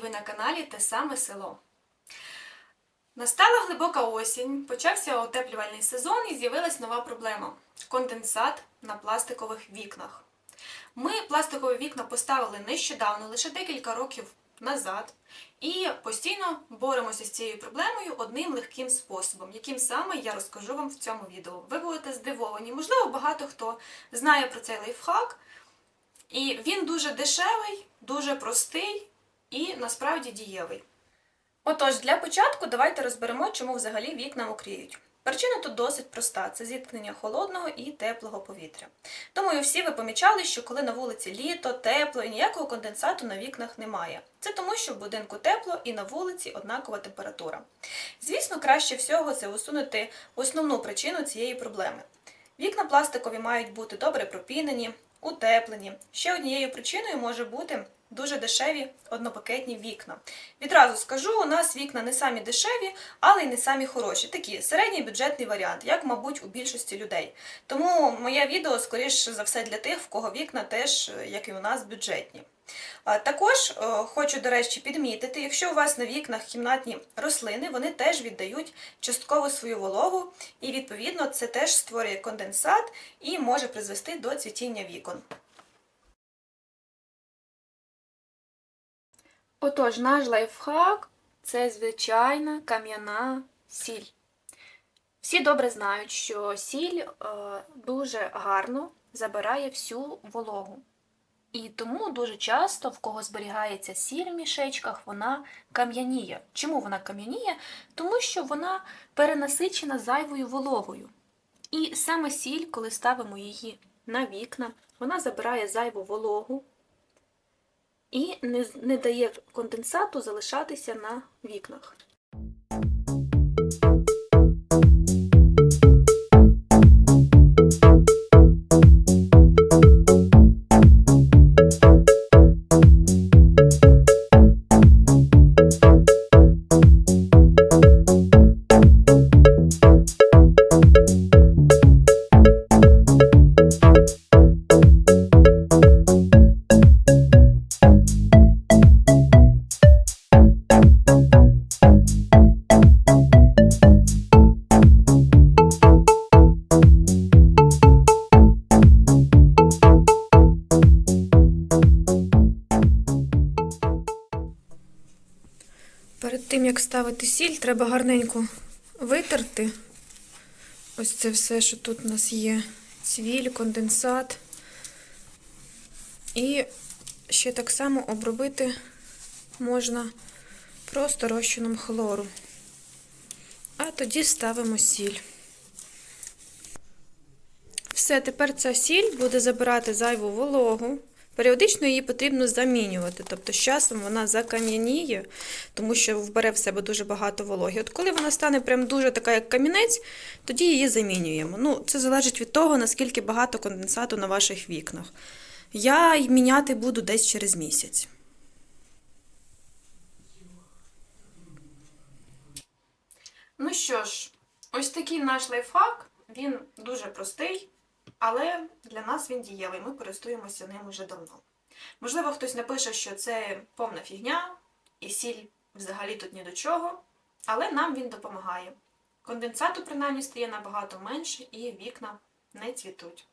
каналі Те саме село. Настала глибока осінь, почався отеплювальний сезон і з'явилась нова проблема конденсат на пластикових вікнах. Ми пластикові вікна поставили нещодавно, лише декілька років назад, і постійно боремося з цією проблемою одним легким способом, яким саме я розкажу вам в цьому відео. Ви будете здивовані. Можливо, багато хто знає про цей лайфхак, і він дуже дешевий, дуже простий і насправді дієвий. Отож, для початку давайте розберемо, чому взагалі вікна мокріють. Причина тут досить проста: це зіткнення холодного і теплого повітря. Думаю, всі ви помічали, що коли на вулиці літо, тепло і ніякого конденсату на вікнах немає. Це тому, що в будинку тепло і на вулиці однакова температура. Звісно, краще всього це усунути основну причину цієї проблеми. Вікна пластикові мають бути добре пропінені, утеплені. Ще однією причиною може бути дуже дешеві однопакетні вікна. Відразу скажу, у нас вікна не самі дешеві, але й не самі хороші. Такі середній бюджетний варіант, як, мабуть, у більшості людей. Тому моє відео, скоріш за все, для тих, в кого вікна теж, е, як і у нас, бюджетні. Також е, хочу, до речі, підмітити, якщо у вас на вікнах кімнатні рослини, вони теж віддають частково свою вологу, і відповідно це теж створює конденсат і може призвести до цвітіння вікон. Отож, наш лайфхак це звичайна кам'яна сіль. Всі добре знають, що сіль е, дуже гарно забирає всю вологу. І тому дуже часто, в кого зберігається сіль в мішечках, вона кам'яніє. Чому вона кам'яніє? Тому що вона перенасичена зайвою вологою. І саме сіль, коли ставимо її на вікна, вона забирає зайву вологу і не, не дає конденсату залишатися на вікнах. Тим, як ставити сіль, треба гарненько витерти. Ось це все, що тут у нас є: цвіль, конденсат. І ще так само обробити можна просто розчином хлору. А тоді ставимо сіль. Все, тепер ця сіль буде забирати зайву вологу. Періодично її потрібно замінювати, тобто з часом вона закам'яніє, тому що вбере в себе дуже багато вологи. От коли вона стане прям дуже така, як камінець, тоді її замінюємо. Ну, це залежить від того, наскільки багато конденсату на ваших вікнах. Я міняти буду десь через місяць. Ну що ж, ось такий наш лайфхак. Він дуже простий, але для нас він дієвий. Ми користуємося ним уже давно. Можливо, хтось напише, що це повна фігня, і сіль взагалі тут ні до чого, але нам він допомагає. Конденсату, принаймні, стає набагато менше, і вікна не цвітуть.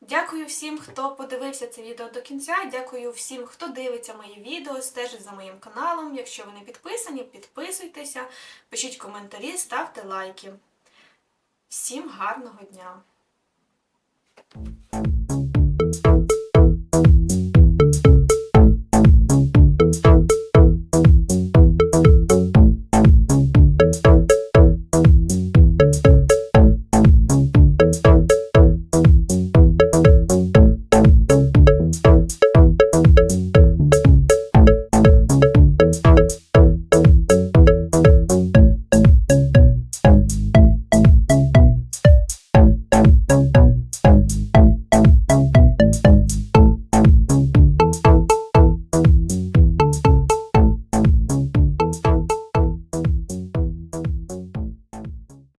Дякую всім, хто подивився це відео до кінця. Дякую всім, хто дивиться мої відео, стежить за моїм каналом. Якщо ви не підписані, підписуйтеся, пишіть коментарі, ставте лайки. Всім гарного дня! Thank you.